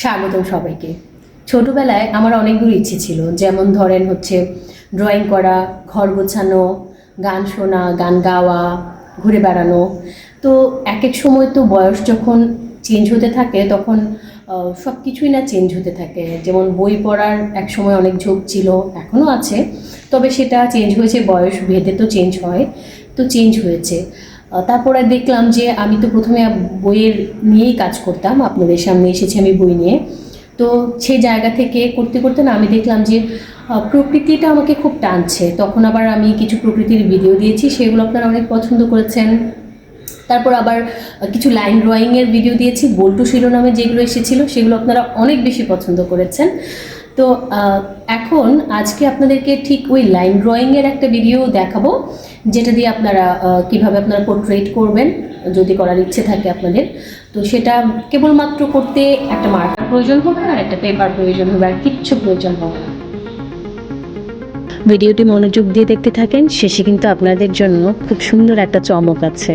স্বাগতম সবাইকে। ছোটবেলায় আমার অনেকগুলো ইচ্ছে ছিল, যেমন ধরেন হচ্ছে ড্রয়িং করা, ঘর গোছানো, গান শোনা, গান গাওয়া, ঘুরে বেড়ানো। তো এক এক সময় তো বয়স যখন চেঞ্জ হতে থাকে, তখন সব কিছুই না চেঞ্জ হতে থাকে। যেমন বই পড়ার এক সময় অনেক ঝোঁক ছিল এখনও আছে। তবে সেটা চেঞ্জ হয়েছে, বয়স ভেদে তো চেঞ্জ হয়। তো চেঞ্জ হয়েছে। তারপরে দেখলাম যে আমি তো প্রথমে বইয়ের নিয়েই কাজ করতাম, আপনাদের সামনে এসেছি আমি বই নিয়ে। তো সেই জায়গা থেকে করতে করতে না আমি দেখলাম যে প্রকৃতিটা আমাকে খুব টানছে। তখন আবার আমি কিছু প্রকৃতির ভিডিও দিয়েছি, সেগুলো আপনারা অনেক পছন্দ করেছেন। তারপর আবার কিছু লাইন ড্রয়িংয়ের ভিডিও দিয়েছি, বল্টু শিরোনামে যেগুলো এসেছিল, সেগুলো আপনারা অনেক বেশি পছন্দ করেছেন। তো এখন আজকে আপনাদেরকে ঠিক ওই লাইন ড্রয়িংয়ের একটা ভিডিও দেখাবো, যেটা দিয়ে আপনারা কীভাবে আপনারা পোর্ট্রেট করবেন, যদি করার ইচ্ছে থাকে আপনাদের। তো সেটা কেবলমাত্র করতে একটা মার্কার প্রয়োজন হবে আর একটা পেপার প্রয়োজন হবে, আর কিচ্ছু প্রয়োজন হবে ভিডিওটি মনোযোগ দিয়ে দেখতে থাকেন, শেষে কিন্তু আপনাদের জন্য খুব সুন্দর একটা চমক আছে।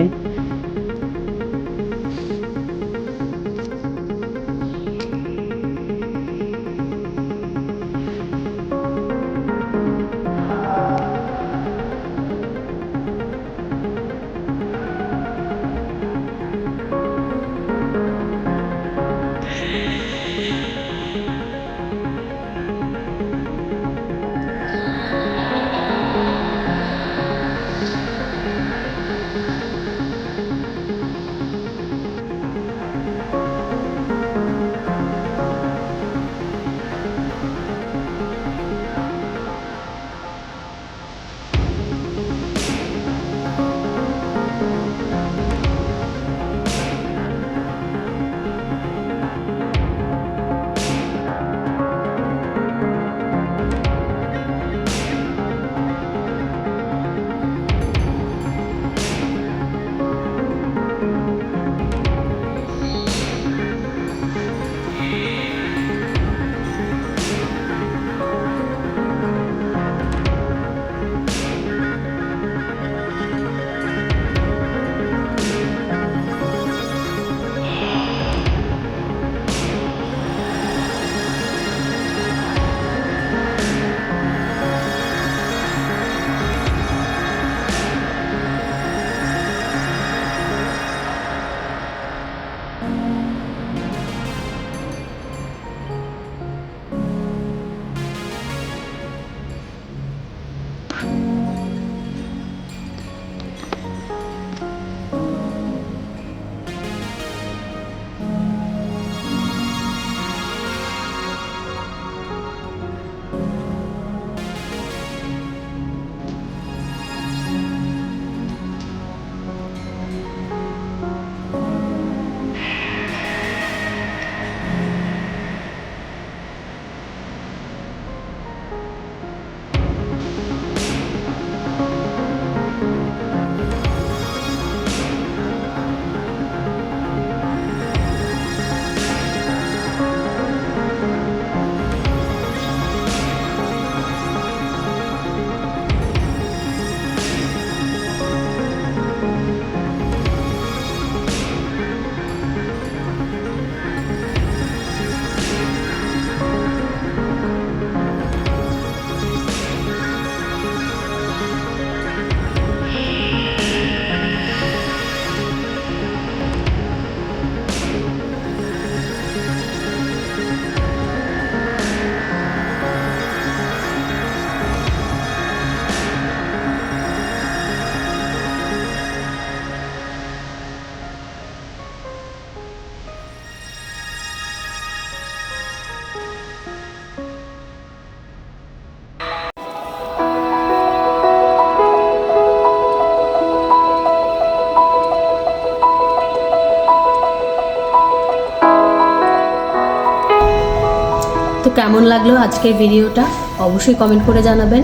কেমন লাগল আজকের ভিডিওটা? অবশ্যই কমেন্ট করে জানাবেন।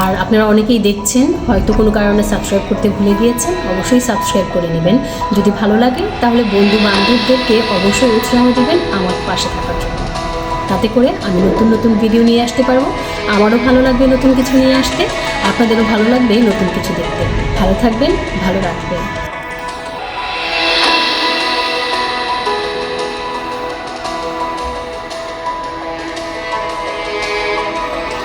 আর আপনারা অনেকেই দেখছেন, হয়তো কোনো কারণে সাবস্ক্রাইব করতে ভুলে গিয়েছেন, অবশ্যই সাবস্ক্রাইব করে নেবেন। যদি ভালো লাগে, তাহলে বন্ধু বান্ধবদেরকে অবশ্যই উৎসাহ দেবেন আমার পাশে থাকার জন্য। তাতে করে আমি নতুন নতুন ভিডিও নিয়ে আসতে পারব। আমারও ভালো লাগবে নতুন কিছু নিয়ে আসতে। আপনাদেরও ভালো লাগবে নতুন কিছু দেখতে। ভালো থাকবেন, ভালো রাখবেন।